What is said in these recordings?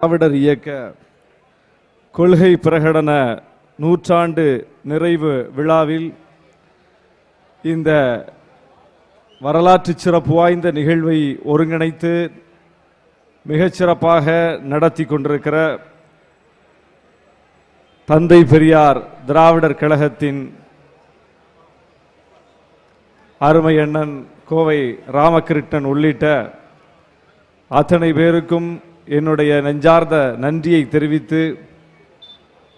திராவிடர் இயக்க கொள்கை பிரகடன நூற்றாண்டு நிறைவு விழாவில் இந்த வரலாற்று சிறப்பு வாய்ந்த நிகழ்வை ஒருங்கிணைத்து மிகச்சிறப்பாக நடத்தி கொண்டிருக்கிற தந்தை பெரியார் திராவிடர் கழகத்தின் அருமை அண்ணன் கோவை ராமகிருஷ்ணன் உள்ளிட்ட அத்தனை பேருக்கும் என்னுடைய நெஞ்சார்ந்த நன்றியை தெரிவித்து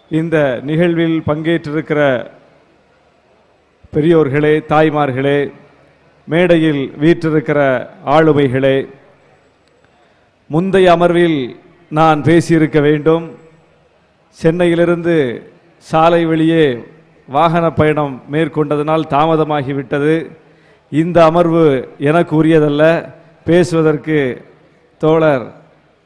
இந்த நிகழ்வில் பங்கேற்றிருக்கிற பெரியோர்களே தாய்மார்களே மேடையில் வீற்றிருக்கிற ஆளுமைகளே முந்தைய அமர்வில் நான் பேசியிருக்க வேண்டும். சென்னையிலிருந்து சாலை வழியே வாகன பயணம் மேற்கொண்டதனால் தாமதமாகிவிட்டது. இந்த அமர்வு எனக்கு உரியதல்ல. பேசுவதற்கு தோழர்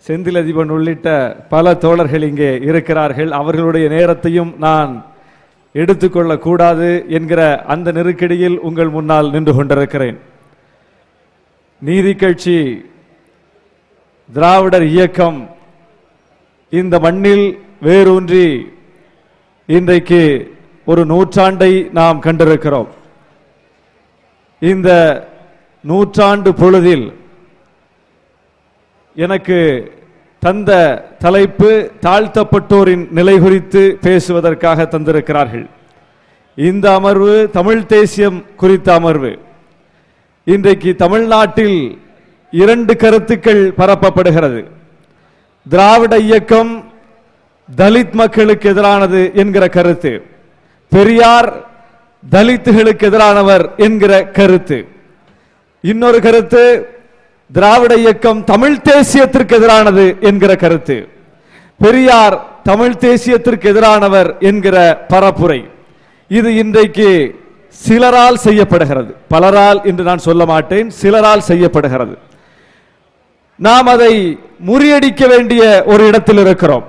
செந்திலதிபன் உள்ளிட்ட பல தோழர்கள் இங்கே இருக்கிறார்கள். அவர்களுடைய நேரத்தையும் நான் எடுத்துக்கொள்ளக்கூடாது என்கிற அந்த நெருக்கடியில் உங்கள் முன்னால் நின்று கொண்டிருக்கிறேன். நீதி கட்சி திராவிடர் இயக்கம் இந்த மண்ணில் வேரூன்றி இன்றைக்கு ஒரு நூற்றாண்டை நாம் கண்டிருக்கிறோம். இந்த நூற்றாண்டு பொழுதில் எனக்கு தந்த தலைப்பு தாழ்த்தப்பட்டோரின் நிலை குறித்து பேசுவதற்காக தந்திருக்கிறார்கள். இந்த அமர்வு தமிழ் தேசியம் குறித்த அமர்வு. இன்றைக்கு தமிழ்நாட்டில் இரண்டு கருத்துக்கள் பரப்பப்படுகிறது. திராவிட இயக்கம் தலித் மக்களுக்கு எதிரானது என்கிற கருத்து. பெரியார் தலித்துகளுக்கு எதிரானவர் என்கிற கருத்து. இன்னொரு கருத்து திராவிட இயக்கம் தமிழ் தேசியத்திற்கு எதிரானது என்கிற கருத்து. பெரியார் தமிழ் தேசியத்திற்கு எதிரானவர் என்கிற பரப்புரை. இது இன்றைக்கு சிலரால் செய்யப்படுகிறது. பலரால் என்று நான் சொல்ல மாட்டேன் சிலரால் செய்யப்படுகிறது. நாம் அதை முறியடிக்க வேண்டிய ஒரு இடத்தில் இருக்கிறோம்.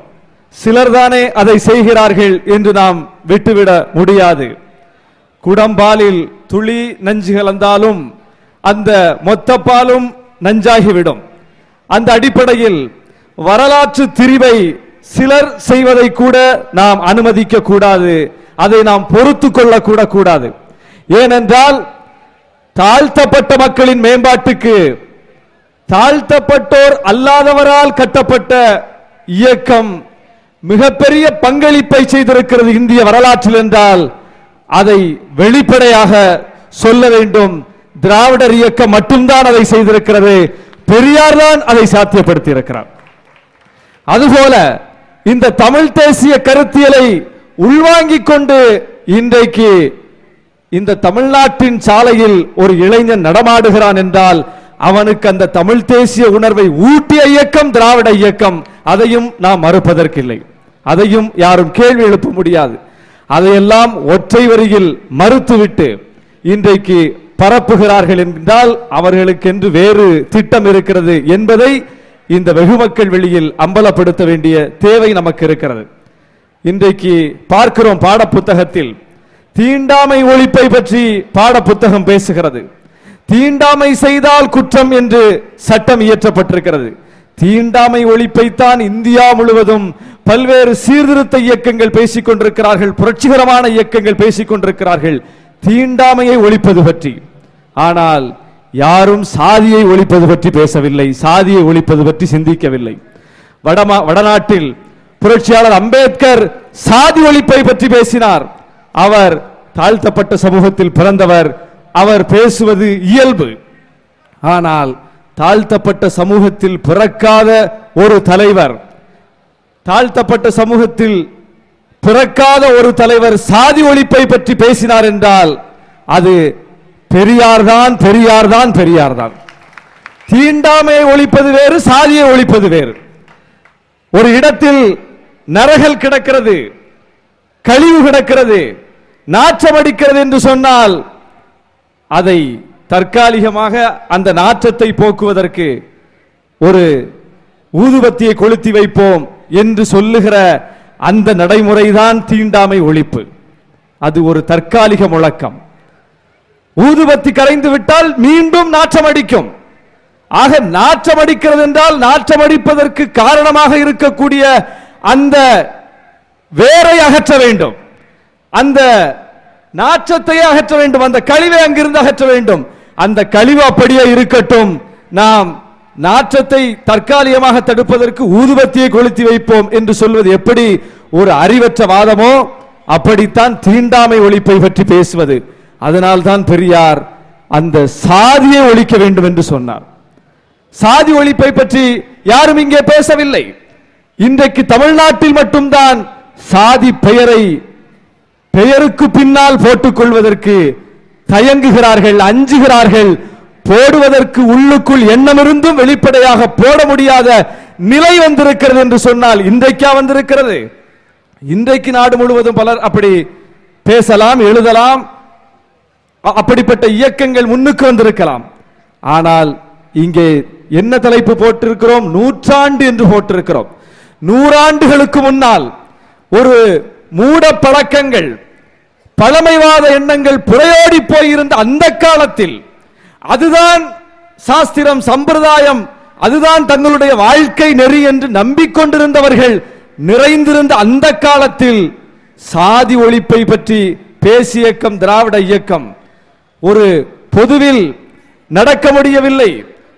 சிலர்தானே அதை செய்கிறார்கள் என்று நாம் விட்டுவிட முடியாது. குடம்பாலில் துளி நஞ்சு கலந்தாலும் அந்த மொத்த பாலும் நஞ்சாகிவிடும். அந்த அடிப்படையில் வரலாற்று திரிவை சிலர் செய்வதை கூட நாம் அனுமதிக்க கூடாது. அதை நாம் பொறுத்து கொள்ள கூட கூடாது. ஏனென்றால் தாழ்த்தப்பட்ட மக்களின் மேம்பாட்டுக்கு தாழ்த்தப்பட்டோர் அல்லாதவரால் கட்டப்பட்ட இயக்கம் மிகப்பெரிய பங்களிப்பை செய்திருக்கிறது இந்திய வரலாற்றில் என்றால் அதை வெளிப்படையாக சொல்ல வேண்டும். திராவிடர் இயக்கம் மட்டும்தான் அதை செய்திருக்கிறது. பெரியார் தான் அதை சாத்தியப்படுத்தி இருக்கிறார் அதுபோல இந்த தமிழ் தேசிய கருத்தியலை உள்வாங்கிக் கொண்டு இன்றைக்கு இந்த தமிழ்நாட்டின் சாலையில் ஒரு இளைஞன் நடமாடுகிறான் என்றால் அவனுக்கு அந்த தமிழ் தேசிய உணர்வை ஊட்டிய இயக்கம் திராவிட இயக்கம். அதையும் நாம் மறுப்பதற்கில்லை. அதையும் யாரும் கேள்வி எழுப்ப முடியாது. அதையெல்லாம் ஒற்றை வரியில் மறுத்துவிட்டு இன்றைக்கு பரப்புகிறார்கள் என்றால் அவர்களுக்கென்று வேறு திட்டம் இருக்கிறது என்பதை இந்த வெகுமக்கள் வெளியில் அம்பலப்படுத்த வேண்டிய தேவை நமக்கு இருக்கிறது. இன்றைக்கு பார்க்கிறோம் பாடப்புத்தகத்தில் தீண்டாமை ஒழிப்பை பற்றி பாடப்புத்தகம் பேசுகிறது. தீண்டாமை செய்தால் குற்றம் என்று சட்டம் இயற்றப்பட்டிருக்கிறது. தீண்டாமை ஒழிப்பைத்தான் இந்தியா முழுவதும் பல்வேறு சீர்திருத்த இயக்கங்கள் பேசிக் கொண்டிருக்கிறார்கள் புரட்சிகரமான இயக்கங்கள் பேசிக் கொண்டிருக்கிறார்கள் தீண்டாமையை ஒழிப்பது பற்றி. ஆனால் யாரும் சாதியை ஒழிப்பது பற்றி பேசவில்லை சாதியை ஒழிப்பது பற்றி சிந்திக்கவில்லை. வடமா வடநாட்டில் புரட்சியாளர் அம்பேத்கர் சாதி ஒழிப்பை பற்றி பேசினார். அவர் தாழ்த்தப்பட்ட சமூகத்தில் பிறந்தவர் அவர் பேசுவது இயல்பு. ஆனால் தாழ்த்தப்பட்ட சமூகத்தில் பிறக்காத ஒரு தலைவர் தாழ்த்தப்பட்ட சமூகத்தில் பிறக்காத ஒரு தலைவர் சாதி ஒழிப்பை பற்றி பேசினார் என்றால் அது பெரியார்தான் பெரியார்தான் பெரியார்தான். தீண்டாமையை ஒழிப்பது வேறு சாதியை ஒழிப்பது வேறு. ஒரு இடத்தில் நரகல் கிடக்கிறது கழிவு கிடக்கிறது நாற்றம் அடிக்கிறது என்று சொன்னால் அதை தற்காலிகமாக அந்த நாற்றத்தை போக்குவதற்கு ஒரு ஊதுபத்தியை கொளுத்தி வைப்போம் என்று சொல்லுகிற அந்த நடைமுறைதான் தீண்டாமை ஒழிப்பு. அது ஒரு தற்காலிக முழக்கம். ஊதுபத்தி கரைந்து விட்டால் மீண்டும் நாற்றம் அடிக்கும் ஆக நாற்றம் அடிக்கிறது என்றால் நாற்றம் அடிப்பதற்கு காரணமாக இருக்கக்கூடிய அந்த வேரை அகற்ற வேண்டும். அந்த நாற்றத்தை அகற்ற வேண்டும். அந்த கழிவை அங்கிருந்து அகற்ற வேண்டும். அந்த கழிவு அப்படியே இருக்கட்டும். நாம் நாற்றத்தை தற்காலிகமாக தடுப்பதற்கு ஊதுபத்தியை கொளுத்தி வைப்போம் என்று சொல்வது எப்படி? ஒரு அறிவற்ற வாதமோ? அப்படித்தான் தீண்டாமை ஒழிப்பை பற்றி பேசுவது. அதனால்தான் பெரியார் அந்த சாதியை ஒழிக்க வேண்டும் என்று சொன்னார். சாதி ஒழிப்பை பற்றி யாரும் இங்கே பேசவில்லை. இன்றைக்கு தமிழ்நாட்டில் மட்டும்தான் சாதி பெயரை பெயருக்கு பின்னால் போட்டுக் கொள்வதற்கு தயங்குகிறார்கள் அஞ்சுகிறார்கள் போடுவதற்கு உள்ளுக்குள் எண்ணமிருந்தும் வெளிப்படையாக போட முடியாத நிலை வந்திருக்கிறது என்று சொன்னால் இன்றைக்கா வந்திருக்கிறது? இன்றைக்கு நாடு முழுவதும் பலர் அப்படி பேசலாம் எழுதலாம் அப்படிப்பட்ட இயக்கங்கள் முன்னுக்கு வந்திருக்கலாம். ஆனால் இங்கே என்ன தலைப்பு போட்டிருக்கிறோம்? நூற்றாண்டு என்று போட்டிருக்கிறோம். நூறாண்டுகளுக்கு முன்னால் ஒரு மூட பழக்கங்கள் பழமைவாத எண்ணங்கள் புறையோடி போயிருந்த அந்த காலத்தில் அதுதான் சாஸ்திரம் சம்பிரதாயம் அதுதான் தங்களுடைய வாழ்க்கை நெறி என்று நம்பிக்கொண்டிருந்தவர்கள் நிறைந்திருந்த அந்த காலத்தில் சாதி ஒழிப்பை பற்றி பேசிய இயக்கம் திராவிட இயக்கம் ஒரு பொதுவில் நடக்க முடியவில்லை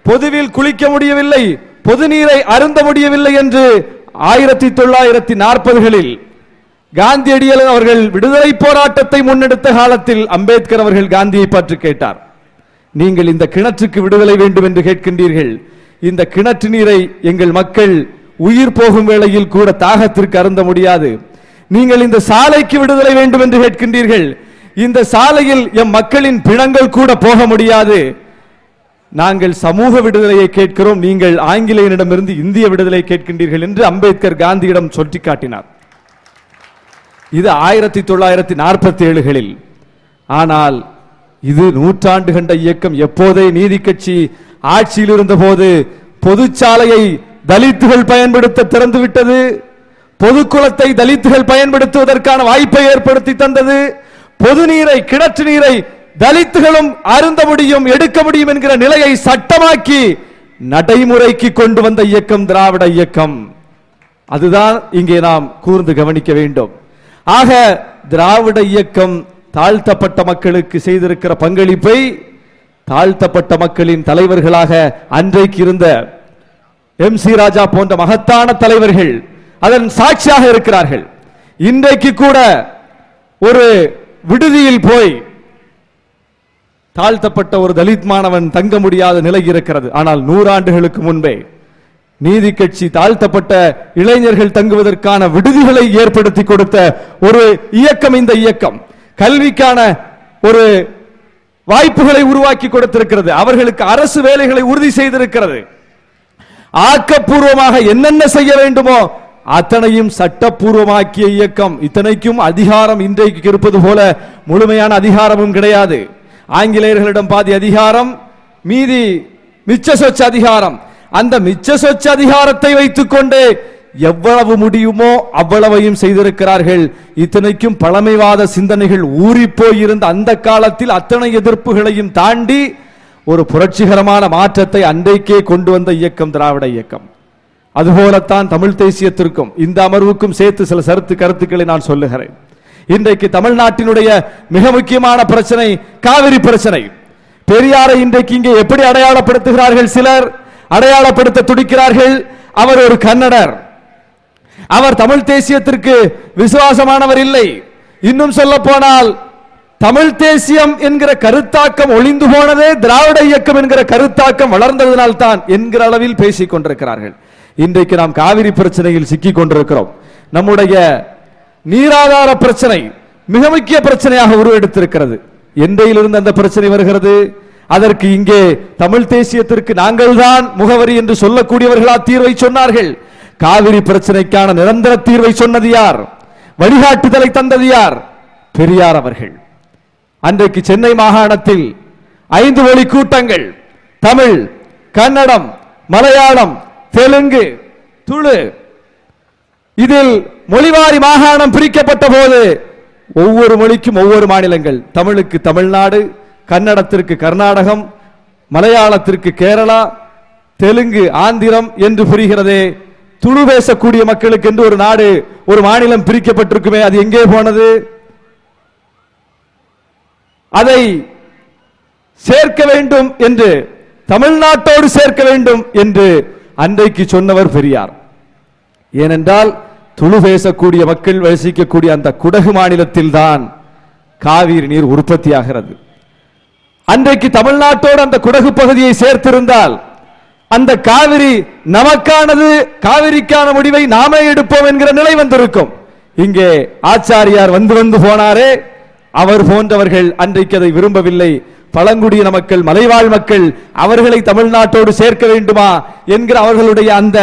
பொதுவில் குளிக்க முடியவில்லை பொது நீரை அருந்த முடியவில்லை என்று ஆயிரத்தி தொள்ளாயிரத்தி நாற்பதுகளில் காந்தியடிகள் அவர்கள் விடுதலை போராட்டத்தை முன்னெடுத்த காலத்தில் அம்பேத்கர் அவர்கள் காந்தியை பற்றி கேட்டார். நீங்கள் இந்த கிணற்றுக்கு விடுதலை வேண்டும் என்று கேட்கின்றீர்கள். இந்த கிணற்று நீரை எங்கள் மக்கள் உயிர் போகும் வேளையில் கூட தாகத்திற்கு அருந்த முடியாது. நீங்கள் இந்த சாலைக்கு விடுதலை வேண்டும் என்று கேட்கின்றீர்கள். இந்த சாலையில் எம் மக்களின் பிணங்கள் கூட போக முடியாது. நாங்கள் சமூக விடுதலையை கேட்கிறோம். நீங்கள் ஆங்கிலேயனிடமிருந்து இந்திய விடுதலை கேட்கின்றீர்கள் என்று அம்பேத்கர் காந்தியிடம் சுட்டிக்காட்டினார் இது ஆயிரத்தி தொள்ளாயிரத்தி நாற்பத்தி ஏழுகளில் ஆனால் இது நூற்றாண்டு கண்ட இயக்கம். எப்போதே நீதி கட்சி ஆட்சியில் இருந்தபோது பொதுச்சாலையை தலித்துகள் பயன்படுத்த திறந்துவிட்டது. பொதுக்குளத்தை தலித்துகள் பயன்படுத்துவதற்கான வாய்ப்பை ஏற்படுத்தி தந்தது. பொது நீரை கிணற்று நீரை தலித்துகளும் அருந்த முடியும் எடுக்க முடியும் என்கிற நிலையை சட்டமாக்கி நடைமுறைக்கு கொண்டு வந்த இயக்கம் திராவிட இயக்கம். அதுதான் இங்கே நாம் கூர்ந்து கவனிக்க வேண்டும். ஆக திராவிட இயக்கம் தாழ்த்தப்பட்ட மக்களுக்கு செய்திருக்கிற பங்களிப்பை தாழ்த்தப்பட்ட மக்களின் தலைவர்களாக அன்றைக்கு இருந்த எம் சி ராஜா போன்ற மகத்தான தலைவர்கள் அதன் சாட்சியாக இருக்கிறார்கள். இன்றைக்கு கூட ஒரு விடுதியில் போய் தாழ்த்தப்பட்ட ஒரு தலித் மாணவன் தங்க முடியாத நிலை இருக்கிறது. ஆனால் நூறாண்டுகளுக்கு முன்பே நீதி கட்சி தாழ்த்தப்பட்ட இளைஞர்கள் தங்குவதற்கான விடுதிகளை ஏற்படுத்தி கொடுத்த ஒரு இயக்கம் இந்த இயக்கம். கல்விக்கான ஒரு வாய்ப்புகளை உருவாக்கி கொடுத்திருக்கிறது. அவர்களுக்கு அரசு வேலைகளை உறுதி செய்திருக்கிறது. ஆக்கப்பூர்வமாக என்னென்ன செய்ய வேண்டுமோ அத்தனையும் சட்டப்பூர்வமாக்கிய இயக்கம். இத்தனைக்கும் அதிகாரம் இன்றைக்கு இருப்பது போல முழுமையான அதிகாரமும் கிடையாது. ஆங்கிலேயர்களிடம் பாதி அதிகாரம் மீதி மிச்ச சொச்ச அதிகாரம். அந்த மிச்ச சொச்ச அதிகாரத்தை வைத்துக்கொண்டு எவ்வளவு முடியுமோ அவ்வளவையும் செய்திருக்கிறார்கள். இத்தனைக்கும் பழமைவாத சிந்தனைகள் ஊறி போயிருந்த அந்த காலத்தில் அத்தனை எதிர்ப்புகளையும் தாண்டி ஒரு புரட்சிகரமான மாற்றத்தை அன்றைக்கே கொண்டு வந்த இயக்கம் திராவிட இயக்கம். அதுபோலத்தான் தமிழ் தேசியத்திற்கும் இந்த அமர்வுக்கும் சேர்த்து சில சருத்து கருத்துக்களை நான் சொல்லுகிறேன். இன்றைக்கு தமிழ்நாட்டினுடைய மிக முக்கியமான பிரச்சனை காவிரி பிரச்சனை. பெரியாரை இன்றைக்கு இங்கே எப்படி அடையாளப்படுத்துகிறார்கள் சிலர்? அடையாளப்படுத்த துடிக்கிறார்கள் அவர் ஒரு கன்னடர். அவர் தமிழ் தேசியத்திற்கு விசுவாசமானவர் இல்லை. இன்னும் சொல்ல போனால் தமிழ் தேசியம் என்கிற கருத்தாக்கம் ஒளிந்து போனதே திராவிட இயக்கம் என்கிற கருத்தாக்கம் வளர்ந்ததனால் தான் என்கிற அளவில் பேசிக் கொண்டிருக்கிறார்கள் இன்றைக்கு நாம் காவிரி பிரச்சனையில் சிக்கிக் கொண்டிருக்கிறோம் நம்முடைய நீராதார பிரச்சனை மிக முக்கிய பிரச்சனையாக உருவெடுத்திருக்கிறது. எந்தையிலிருந்து அந்த பிரச்சனை வருகிறது? அதற்கு இங்கே தமிழ் தேசியத்திற்கு நாங்கள் தான் முகவரி என்று சொல்லக்கூடியவர்களா தீர்வை சொன்னார்கள். காவிரி பிரச்சனைக்கான நிரந்தர தீர்வை சொன்னது யார்? வழிகாட்டுதலை தந்தது யார்? பெரியார் அவர்கள். அன்றைக்கு சென்னை மாகாணத்தில் ஐந்து மொழி கூட்டங்கள் தமிழ் கன்னடம் மலையாளம் தெலுங்கு துளு. இதில் மொழிவாரி மாகாணம் பிரிக்கப்பட்ட போது ஒவ்வொரு மொழிக்கும் ஒவ்வொரு மாநிலங்கள். தமிழுக்கு தமிழ்நாடு கன்னடத்திற்கு கர்நாடகம் மலையாளத்திற்கு கேரளா தெலுங்கு ஆந்திரம் என்று புரிகிறதே. துளு பேசக்கூடிய மக்களுக்கு என்று ஒரு நாடு ஒரு மாநிலம் பிரிக்கப்பட்டிருக்குமே அது எங்கே போனது? அதை சேர்க்க வேண்டும் என்று தமிழ்நாட்டோடு சேர்க்க வேண்டும் என்று அன்றைக்கு சொன்னவர் பெரியார். ஏனென்றால் துளு பேசக்கூடிய மக்கள் வசிக்கக்கூடிய அந்த குடகு மாநிலத்தில் தான் காவிரி நீர் உற்பத்தியாகிறது. அன்றைக்கு தமிழ்நாட்டோடு அந்த குடகு பகுதியை சேர்த்திருந்தால் அந்த காவிரி நமக்கானது காவிரிக்கான முடிவை நாமே எடுப்போம் என்கிற நிலை வந்திருக்கும். இங்கே ஆச்சாரியார் வந்து வந்து போனாரே அவர் போன்றவர்கள் அன்றைக்கு அதை விரும்பவில்லை. பழங்குடியின மக்கள் மலைவாழ் மக்கள் அவர்களை தமிழ்நாட்டோடு சேர்க்க வேண்டுமா என்கிற அவர்களுடைய அந்த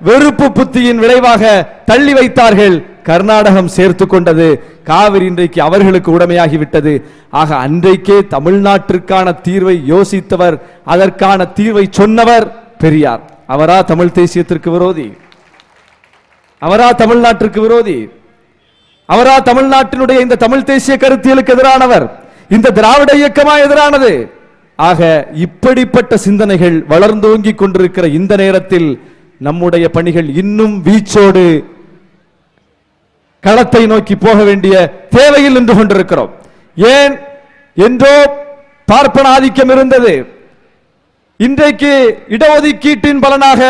வெறுப்பு புத்தியின் விளைவாக தள்ளி வைத்தார்கள். கர்நாடகம் சேர்த்து கொண்டது. காவிரி இன்றைக்கு அவர்களுக்கு உடமையாகிவிட்டது. ஆக அன்றைக்கே தமிழ்நாட்டிற்கான தீர்வை யோசித்தவர் அதற்கான தீர்வை சொன்னவர் பெரியார். அவரா தமிழ் தேசியத்திற்கு விரோதி? அவரா தமிழ்நாட்டிற்கு விரோதி? அவரா தமிழ்நாட்டினுடைய இந்த தமிழ் தேசிய கருத்தியலுக்கு எதிரானவர்? இந்த திராவிட இயக்கமா எதிரானது? ஆக இப்படிப்பட்ட சிந்தனைகள் வளர்ந்தோங்கிக் கொண்டிருக்கிற இந்த நேரத்தில் நம்முடைய பணிகள் இன்னும் வீச்சோடு களத்தை நோக்கி போக வேண்டிய தேவையில் நின்று கொண்டிருக்கிறோம். ஏன்? என்றோ பார்ப்பன ஆதிக்கம் இருந்தது. இன்றைக்கு இடஒதுக்கீட்டின் பலனாக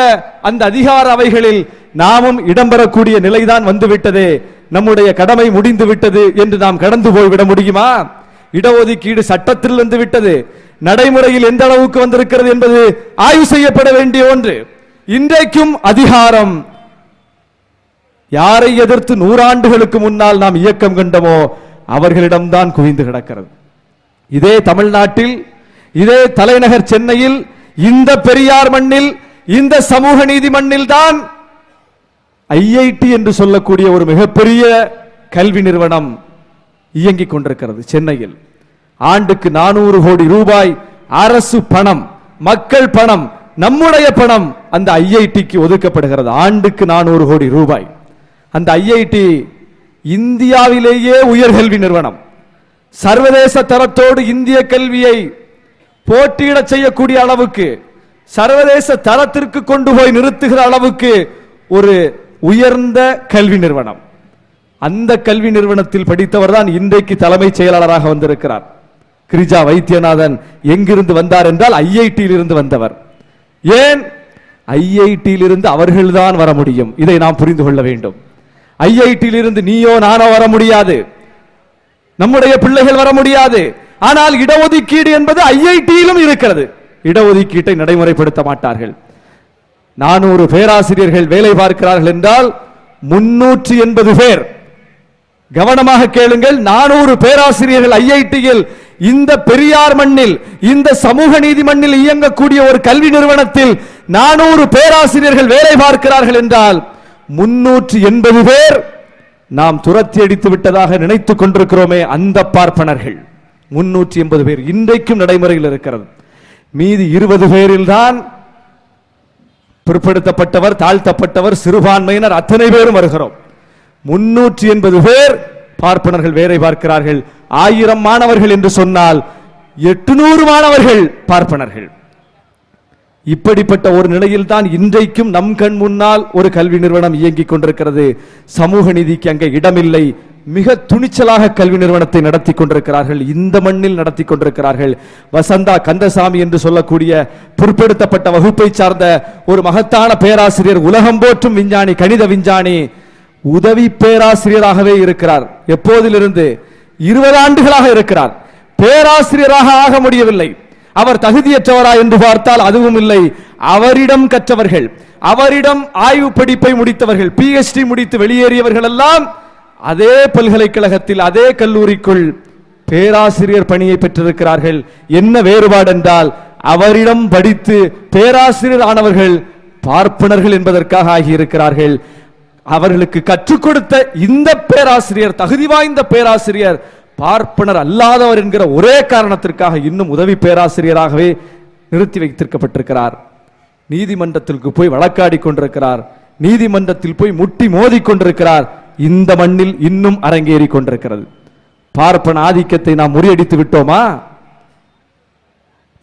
அந்த அதிகார அவைகளில் நாமும் இடம்பெறக்கூடிய நிலைதான் வந்துவிட்டது. நம்முடைய கடமை முடிந்து விட்டது என்று நாம் கடந்து போய்விட முடியுமா? இடஒதுக்கீடு சட்டத்தில் வந்து விட்டது. நடைமுறையில் எந்த அளவுக்கு வந்திருக்கிறது என்பது ஆய்வு செய்யப்பட வேண்டிய ஒன்று. இன்றைக்கும் அதிகாரம். யாரை எதிர்த்து நூறாண்டுகளுக்கு முன்னால் நாம் இயக்கம் கண்டமோ அவர்களிடம்தான் குவிந்து கிடக்கிறது. இதே தமிழ்நாட்டில் இதே தலைநகர் சென்னையில் இந்த பெரியார் மண்ணில் இந்த சமூக நீதி மண்ணில் தான் ஐஐடி என்று சொல்லக்கூடிய ஒரு மிகப்பெரிய கல்வி நிறுவனம் இயங்கிக் கொண்டிருக்கிறது சென்னையில். ஆண்டுக்கு நானூறு கோடி ரூபாய் அரசு பணம் மக்கள் பணம் நம்முடைய பணம் அந்த ஐஐடிக்கு ஒதுக்கப்படுகிறது. ஆண்டுக்கு நானூறு கோடி ரூபாய். அந்த ஐஐடி இந்தியாவிலேயே உயர்கல்வி நிறுவனம். சர்வதேச தரத்தோடு இந்திய கல்வியை போட்டியிடச் செய்யக்கூடிய அளவுக்கு சர்வதேச தரத்திற்கு கொண்டு போய் நிறுத்துகிற அளவுக்கு ஒரு உயர்ந்த கல்வி நிறுவனம். அந்த கல்வி நிறுவனத்தில் படித்தவர் தான் இன்றைக்கு தலைமைச் செயலாளராக வந்திருக்கிறார். கிரிஜா வைத்தியநாதன் எங்கிருந்து வந்தார் என்றால் ஐஐடியிலிருந்து வந்தவர். ஏன்? ஐஐடியிலிருந்து அவர்கள்தான் வர முடியும். இதை நாம் புரிந்து கொள்ள வேண்டும். ஐஐடியிலிருந்து நீயோ நானோ வர முடியாது. நம்முடைய பிள்ளைகள் வர முடியாது. ஆனால் இடஒதுக்கீடு என்பது ஐஐடியிலும் இருக்கிறது. இடஒதுக்கீட்டை நடைமுறைப்படுத்த மாட்டார்கள். நானூறு பேராசிரியர்கள் வேலை பார்க்கிறார்கள் என்றால் முன்னூற்றி எண்பது பேர் கவனமாக கேளுங்கள். நானூறு பேராசிரியர்கள் ஐஐடியில் இந்த பெரியார் மண்ணில் இந்த சமூக நீதி மண்ணில் இயங்கக்கூடிய ஒரு கல்வி நிறுவனத்தில் நானூறு பேராசிரியர்கள் வேலை பார்க்கிறார்கள் என்றால் முன்னூற்றி எண்பது பேர் நாம் துரத்தி அடித்து விட்டதாக நினைத்துக் கொண்டிருக்கிறோமே அந்த பார்ப்பனர்கள். முன்னூற்றி எண்பது பேர் இன்றைக்கும் நடைமுறையில் இருக்கிறது. மீதி இருபது பேரில் தான் பிற்படுத்தப்பட்டவர் தாழ்த்தப்பட்டவர் சிறுபான்மையினர் அத்தனை பேரும் வருகிறோம். முன்னூற்றி எண்பது பேர் பார்ப்பனர்கள் வேலை பார்க்கிறார்கள். ஆயிரம் மாணவர்கள் என்று சொன்னால் எட்டுநூறு மாணவர்கள் பார்ப்பனர்கள். இப்படிப்பட்ட ஒரு நிலையில் தான் இன்றைக்கும் நம் கண் முன்னால் ஒரு கல்வி நிறுவனம் இயங்கிக் கொண்டிருக்கிறது. சமூக நீதிக்கு அங்கே இடமில்லை. மிக துணிச்சலாக கல்வி நிறுவனத்தை நடத்தி கொண்டிருக்கிறார்கள். இந்த மண்ணில் நடத்தி கொண்டிருக்கிறார்கள். வசந்தா கந்தசாமி என்று சொல்லக்கூடிய பிற்படுத்தப்பட்ட வகுப்பை சார்ந்த ஒரு மகத்தான பேராசிரியர் உலகம் போற்றும் விஞ்ஞானி கணித விஞ்ஞானி உதவி பேராசிரியராகவே இருக்கிறார். எப்போதிலிருந்து? இருபது ஆண்டுகளாக இருக்கிறார். பேராசிரியராக ஆக முடியவில்லை. அவர் தகுதியற்றவரா என்று பார்த்தால் அதுவும் இல்லை. அவரிடம் கற்றவர்கள் அவரிடம் ஆய்வு படிப்பை முடித்தவர்கள் பிஎச்டி முடித்து வெளியேறியவர்கள் எல்லாம் அதே பல்கலைக்கழகத்தில் அதே கல்லூரிக்குள் பேராசிரியர் பணியை பெற்றிருக்கிறார்கள். என்ன வேறுபாடு என்றால் அவரிடம் படித்து பேராசிரியர் ஆனவர்கள் பார்ப்பனர்கள் என்பதற்காக ஆகியிருக்கிறார்கள். அவர்களுக்கு கற்றுக் கொடுத்த இந்த பேராசிரியர் தகுதி வாய்ந்த பேராசிரியர் பார்ப்பனர் அல்லாதவர் என்கிற ஒரே காரணத்திற்காக இன்னும் உதவி பேராசிரியராகவே நிறுத்தி வைத்திருக்கப்பட்டிருக்கிறார். நீதிமன்றத்திற்கு போய் வழக்காடி கொண்டிருக்கிறார். நீதிமன்றத்தில் போய் முட்டி மோதி கொண்டிருக்கிறார். இந்த மண்ணில் இன்னும் அரங்கேறி கொண்டிருக்கிறது. பார்ப்பன ஆதிக்கத்தை நாம் முறியடித்து விட்டோமா?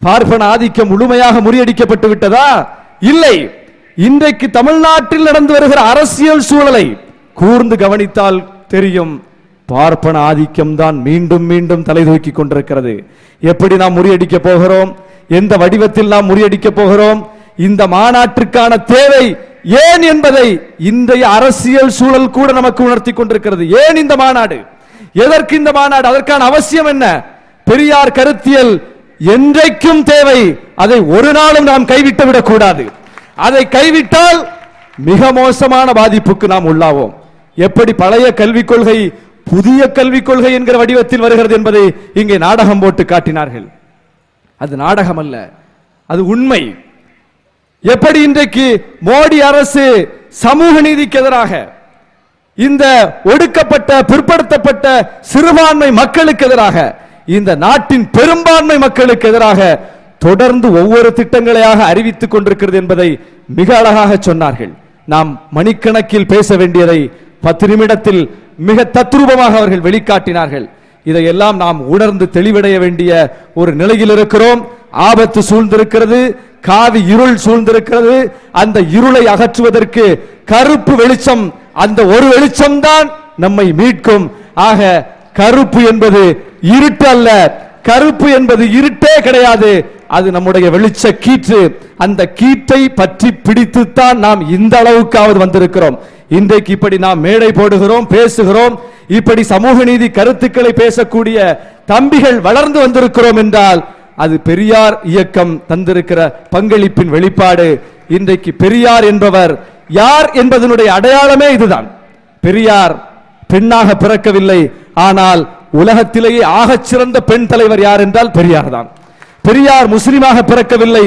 பார்ப்பன ஆதிக்கம் முழுமையாக முறியடிக்கப்பட்டு விட்டதா? இல்லை. இன்றைக்கு தமிழ்நாட்டில் நடந்து வருகிற அரசியல் சூழலை கூர்ந்து கவனித்தால் தெரியும் பார்ப்பன ஆதிக்கம்தான் மீண்டும் மீண்டும் தலை தூக்கி கொண்டிருக்கிறது. எப்படி நாம் முறியடிக்க போகிறோம்? எந்த வடிவத்தில் நாம் முறியடிக்க போகிறோம்? இந்த மாநாட்டிற்கான தேவை ஏன் என்பதை இன்றைய அரசியல் சூழல் கூட நமக்கு உணர்த்தி கொண்டிருக்கிறது. ஏன் இந்த மாநாடு? எதற்கு இந்த மாநாடு? அதற்கான அவசியம் என்ன? பெரியார் கருத்தியல் என்றைக்கும் தேவை. அதை ஒரு நாளும் நாம் கைவிட்டு விடக்கூடாது அதை கைவிட்டால் மிக மோசமான பாதிப்புக்கு நாம் உள்ளாவோம். எப்படி பழைய கல்விக் கொள்கை புதிய கல்விக் கொள்கை என்கிற வடிவத்தில் வருகிறது என்பதை இங்கே நாடகம் போட்டு காட்டினார்கள். அது நாடகம் அல்ல அது உண்மை. எப்படி இன்றைக்கு மோடி அரசு சமூக நீதிக்கு எதிராக இந்த ஒடுக்கப்பட்ட பிற்படுத்தப்பட்ட சிறுபான்மை மக்களுக்கு எதிராக இந்த நாட்டின் பெரும்பான்மை மக்களுக்கு எதிராக தொடர்ந்து ஒவ்வொரு திட்டங்களையாக அறிவித்துக் கொண்டிருக்கிறது என்பதை மிக அழகாக சொன்னார்கள். நாம் மணிக்கணக்கில் பேச வேண்டியதை பத்து நிமிடத்தில் மிக தத்ரூபமாக அவர்கள் வெளிக்காட்டினார்கள். இதையெல்லாம் நாம் உணர்ந்து தெளிவடைய வேண்டிய ஒரு நிலையில் இருக்கிறோம். ஆபத்து சூழ்ந்திருக்கிறது காவி இருள் சூழ்ந்திருக்கிறது. அந்த இருளை அகற்றுவதற்கு கருப்பு வெளிச்சம் அந்த ஒரு வெளிச்சம் தான் நம்மை மீட்கும். ஆக கருப்பு என்பது இருட்டு அல்ல. கருப்பு என்பது இருட்டே கிடையாது. அது நம்முடைய வெளிச்ச கீற்று அந்த கீற்றை பற்றி பிடித்துத்தான் நாம் இந்த அளவுக்காவது வந்திருக்கிறோம். இன்றைக்கு இப்படி நாம் மேடை போடுகிறோம் பேசுகிறோம். இப்படி சமூக நீதி கருத்துக்களை பேசக்கூடிய தம்பிகள் வளர்ந்து வந்திருக்கிறோம் என்றால் அது பெரியார் இயக்கம் தந்திருக்கிற பங்களிப்பின் வெளிப்பாடு. இன்றைக்கு பெரியார் என்பவர் யார் என்பதனுடைய அடையாளமே இதுதான். பெரியார் பெண்ணாக பிறக்கவில்லை. ஆனால் உலகத்திலேயே ஆகச் சிறந்த பெண் தலைவர் யார் என்றால் பெரியார் தான் பெரியார் முஸ்லிமாக பிறக்கவில்லை.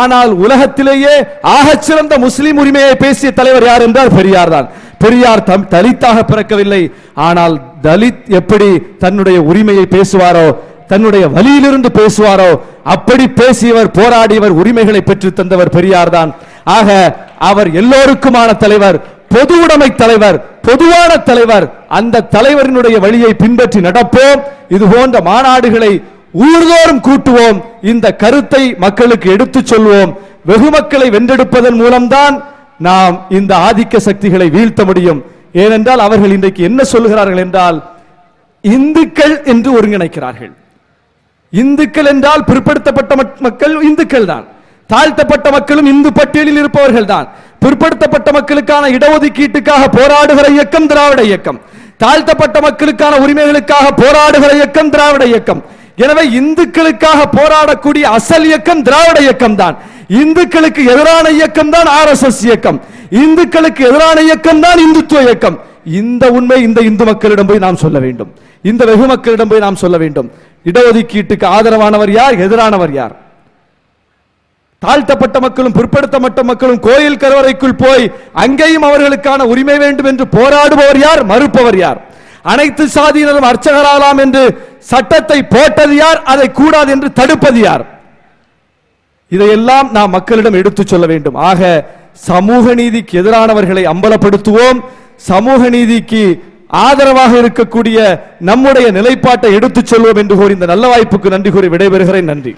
ஆனால் உலகத்திலேயே ஆகச் சிறந்த முஸ்லிம் உரிமையை பேசிய தலைவர் யார் என்றால் பெரியார் தான். பெரியார் தம் தலித்தாக பிறக்கவில்லை. ஆனால் தலித் எப்படி தன்னுடைய உரிமையை பேசுவாரோ தன்னுடைய வழியிலிருந்து பேசுவாரோ அப்படி பேசியவர் போராடியவர் உரிமைகளை பெற்று தந்தவர் பெரியார் தான். ஆக அவர் எல்லோருக்குமான தலைவர் பொது உடைமை தலைவர் பொதுவான தலைவர். அந்த தலைவரினுடைய வழியை பின்பற்றி நடப்போம். இது போன்ற மாநாடுகளை ஊர்தோறும் கூட்டுவோம். இந்த கருத்தை மக்களுக்கு எடுத்துச் சொல்வோம். வெகு மக்களை வென்றெடுப்பதன் மூலம்தான் நாம் இந்த ஆதிக்க சக்திகளை வீழ்த்த முடியும். ஏனென்றால் அவர்கள் இன்றைக்கு என்ன சொல்லுகிறார்கள் என்றால் இந்துக்கள் என்று ஒருங்கிணைக்கிறார்கள். இந்துக்கள் என்றால் பிற்படுத்தப்பட்ட மக்- மக்கள் இந்துக்கள் தான். தாழ்த்தப்பட்ட மக்களும் இந்து பட்டியலில் இருப்பவர்கள் தான். பிற்படுத்தப்பட்ட மக்களுக்கான இடஒதுக்கீட்டுக்காக போராடுகிற இயக்கம் திராவிட இயக்கம். தாழ்த்தப்பட்ட மக்களுக்கான உரிமைகளுக்காக போராடுகிற இயக்கம் திராவிட இயக்கம். எனவே இந்துக்களுக்காக போராடக்கூடிய அசல் இயக்கம் திராவிட இயக்கம் தான் இந்துக்களுக்கு எதிரான இயக்கம் தான் ஆர்எஸ்எஸ் இயக்கம். இந்துக்களுக்கு எதிரான இயக்கம் தான் இந்துத்துவ இயக்கம். இந்த உண்மை இந்த இந்து மக்களிடம் போய் நாம் சொல்ல வேண்டும். இந்த வெகு மக்களிடம் போய் நாம் சொல்ல வேண்டும். இடஒதுக்கீட்டுக்கு ஆதரவானவர் யார்? எதிரானவர் யார்? தாழ்த்தப்பட்ட மக்களும் பிற்படுத்தப்பட்ட மக்களும் கோயில் கருவறைக்குள் போய் அங்கேயும் அவர்களுக்கான உரிமை வேண்டும் என்று போராடுபவர் யார்? மறுப்பவர் யார்? அனைத்து சாதியினரும் அர்ச்சகராகலாம் என்று சட்டத்தை போட்டது யார்? அதை கூடாது என்று தடுப்பது யார்? இதையெல்லாம் நாம் மக்களிடம் எடுத்துச் சொல்ல வேண்டும். ஆக சமூக நீதிக்கு எதிரானவர்களை அம்பலப்படுத்துவோம். சமூக நீதிக்கு ஆதரவாக இருக்கக்கூடிய நம்முடைய நிலைப்பாட்டை எடுத்துச் செல்வோம் என்று கூறி இந்த நல்ல வாய்ப்புக்கு நன்றி கூறி விடைபெறுகிறேன். நன்றி.